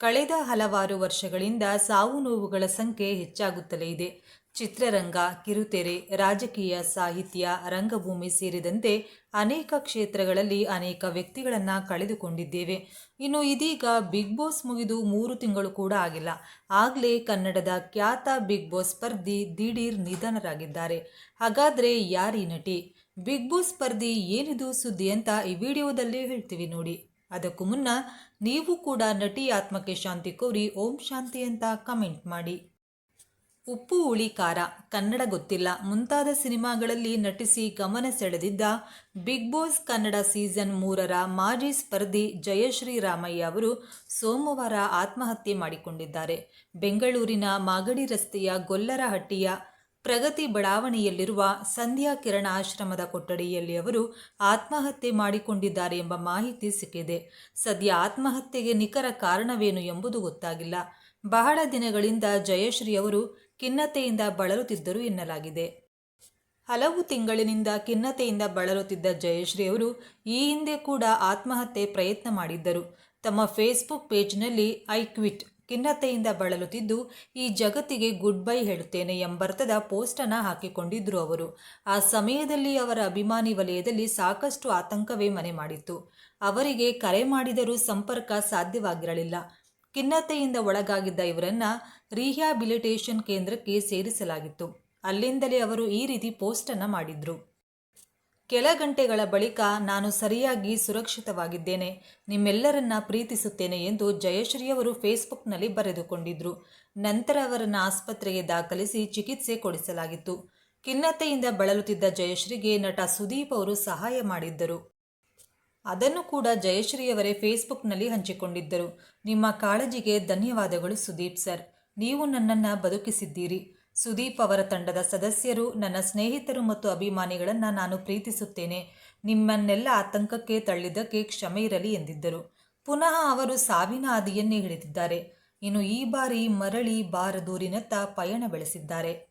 ಕಳೆದ ಹಲವಾರು ವರ್ಷಗಳಿಂದ ಸಾವು ನೋವುಗಳ ಸಂಖ್ಯೆ ಹೆಚ್ಚಾಗುತ್ತಲೇ ಇದೆ. ಚಿತ್ರರಂಗ, ಕಿರುತೆರೆ, ರಾಜಕೀಯ ಸಾಹಿತ್ಯ, ರಂಗಭೂಮಿ ಸೇರಿದಂತೆ ಅನೇಕ ಕ್ಷೇತ್ರಗಳಲ್ಲಿ ಅನೇಕ ವ್ಯಕ್ತಿಗಳನ್ನು ಕಳೆದುಕೊಂಡಿದ್ದೇವೆ. ಇನ್ನು ಇದೀಗ ಬಿಗ್ ಬಾಸ್ ಮುಗಿದು ಮೂರು ತಿಂಗಳು ಕೂಡ ಆಗಿಲ್ಲ. ಆಗಲೇ ಕನ್ನಡದ ಖ್ಯಾತ ಬಿಗ್ ಬಾಸ್ ಸ್ಪರ್ಧಿ ದಿಢೀರ್ ನಿಧನರಾಗಿದ್ದಾರೆ. ಹಾಗಾದರೆ ಯಾರೀ ನಟಿ? ಬಿಗ್ ಬಾಸ್ ಸ್ಪರ್ಧಿ ಏನಿದು ಸುದ್ದಿ ಅಂತ ಈ ವಿಡಿಯೋದಲ್ಲಿ ಹೇಳ್ತೀವಿ ನೋಡಿ. ಅದಕ್ಕೂ ಮುನ್ನ ನೀವು ಕೂಡ ನಟಿ ಆತ್ಮಕ್ಕೆ ಶಾಂತಿ ಕೋರಿ ಓಂ ಶಾಂತಿ ಅಂತ ಕಮೆಂಟ್ ಮಾಡಿ. ಉಪ್ಪು ಹುಳಿ ಖಾರ, ಕನ್ನಡ ಗೊತ್ತಿಲ್ಲ. ಮುಂತಾದ ಸಿನಿಮಾಗಳಲ್ಲಿ ನಟಿಸಿ ಗಮನ ಸೆಳೆದಿದ್ದ ಬಿಗ್ ಬಾಸ್ ಕನ್ನಡ ಸೀಸನ್ ಮೂರರ ಮಾಜಿ ಸ್ಪರ್ಧಿ ಜಯಶ್ರೀ ರಾಮಯ್ಯ ಅವರು ಸೋಮವಾರ ಆತ್ಮಹತ್ಯೆ ಮಾಡಿಕೊಂಡಿದ್ದಾರೆ. ಬೆಂಗಳೂರಿನ ಮಾಗಡಿ ರಸ್ತೆಯ ಗೊಲ್ಲರಹಟ್ಟಿಯ ಪ್ರಗತಿ ಬಡಾವಣೆಯಲ್ಲಿರುವ ಸಂಧ್ಯಾ ಕಿರಣ ಆಶ್ರಮದ ಕೊಠಡಿಯಲ್ಲಿ ಅವರು ಆತ್ಮಹತ್ಯೆ ಮಾಡಿಕೊಂಡಿದ್ದಾರೆ ಎಂಬ ಮಾಹಿತಿ ಸಿಕ್ಕಿದೆ. ಸದ್ಯ ಆತ್ಮಹತ್ಯೆಗೆ ನಿಖರ ಕಾರಣವೇನು ಎಂಬುದು ಗೊತ್ತಾಗಿಲ್ಲ. ಬಹಳ ದಿನಗಳಿಂದ ಜಯಶ್ರೀ ಅವರು ಖಿನ್ನತೆಯಿಂದ ಬಳಲುತ್ತಿದ್ದರು ಎನ್ನಲಾಗಿದೆ. ಹಲವು ತಿಂಗಳಿನಿಂದ ಖಿನ್ನತೆಯಿಂದ ಬಳಲುತ್ತಿದ್ದ ಜಯಶ್ರೀ ಅವರು ಈ ಹಿಂದೆ ಕೂಡ ಆತ್ಮಹತ್ಯೆ ಪ್ರಯತ್ನ ಮಾಡಿದ್ದರು. ತಮ್ಮ ಫೇಸ್ಬುಕ್ ಪೇಜ್ನಲ್ಲಿ, ಐ ಕ್ವಿಟ್ ಖಿನ್ನತೆಯಿಂದ ಬಳಲುತ್ತಿದ್ದು, ಈ ಜಗತ್ತಿಗೆ ಗುಡ್ ಬೈ ಹೇಳುತ್ತೇನೆ ಎಂಬರ್ಥದ ಪೋಸ್ಟನ್ನು ಹಾಕಿಕೊಂಡಿದ್ರು ಅವರು. ಆ ಸಮಯದಲ್ಲಿ ಅವರ ಅಭಿಮಾನಿ ವಲಯದಲ್ಲಿ ಸಾಕಷ್ಟು ಆತಂಕವೇ ಮನೆ ಮಾಡಿತ್ತು. ಅವರಿಗೆ ಕರೆ ಮಾಡಿದರೂ ಸಂಪರ್ಕ ಸಾಧ್ಯವಾಗಿರಲಿಲ್ಲ. ಖಿನ್ನತೆಯಿಂದ ಒಳಗಾಗಿದ್ದ ಇವರನ್ನು ರಿಹ್ಯಾಬಿಲಿಟೇಷನ್ ಕೇಂದ್ರಕ್ಕೆ ಸೇರಿಸಲಾಗಿತ್ತು. ಅಲ್ಲಿಂದಲೇ ಅವರು ಈ ರೀತಿ ಪೋಸ್ಟನ್ನು ಮಾಡಿದ್ರು. ಕೆಲ ಗಂಟೆಗಳ ಬಳಿಕ ನಾನು ಸರಿಯಾಗಿ ಸುರಕ್ಷಿತವಾಗಿದ್ದೇನೆ. ನಿಮ್ಮೆಲ್ಲರನ್ನ ಪ್ರೀತಿಸುತ್ತೇನೆ ಎಂದು ಜಯಶ್ರೀಯವರು ಫೇಸ್ಬುಕ್ನಲ್ಲಿ ಬರೆದುಕೊಂಡಿದ್ರು. ನಂತರ ಅವರನ್ನು ಆಸ್ಪತ್ರೆಗೆ ದಾಖಲಿಸಿ ಚಿಕಿತ್ಸೆ ಕೊಡಿಸಲಾಗಿತ್ತು. ಖಿನ್ನತೆಯಿಂದ ಬಳಲುತ್ತಿದ್ದ ಜಯಶ್ರೀಗೆ ನಟ ಸುದೀಪ್ ಅವರು ಸಹಾಯ ಮಾಡಿದ್ದರು. ಅದನ್ನು ಕೂಡ ಜಯಶ್ರೀಯವರೇ ಫೇಸ್ಬುಕ್ನಲ್ಲಿ ಹಂಚಿಕೊಂಡಿದ್ದರು. ನಿಮ್ಮ ಕಾಳಜಿಗೆ ಧನ್ಯವಾದಗಳು ಸುದೀಪ್ ಸರ್. ನೀವು ನನ್ನನ್ನು ಬದುಕಿಸಿದ್ದೀರಿ. ಸುದೀಪ್ ಅವರ ತಂಡದ ಸದಸ್ಯರು ನನ್ನ ಸ್ನೇಹಿತರು ಮತ್ತು ಅಭಿಮಾನಿಗಳನ್ನು ನಾನು ಪ್ರೀತಿಸುತ್ತೇನೆ. ನಿಮ್ಮನ್ನೆಲ್ಲ ಆತಂಕಕ್ಕೆ ತಳ್ಳಿದ್ದಕ್ಕೆ ಕ್ಷಮೆ ಇರಲಿ ಎಂದಿದ್ದರು. ಪುನಃ ಅವರು ಸಾವಿನ ಹಾದಿಯನ್ನೇ ಹಿಡಿದಿದ್ದಾರೆ. ಇನ್ನು ಈ ಬಾರಿ ಮರಳಿ ಬಾರದೂರಿನತ್ತ ಪಯಣ ಬೆಳೆಸಿದ್ದಾರೆ.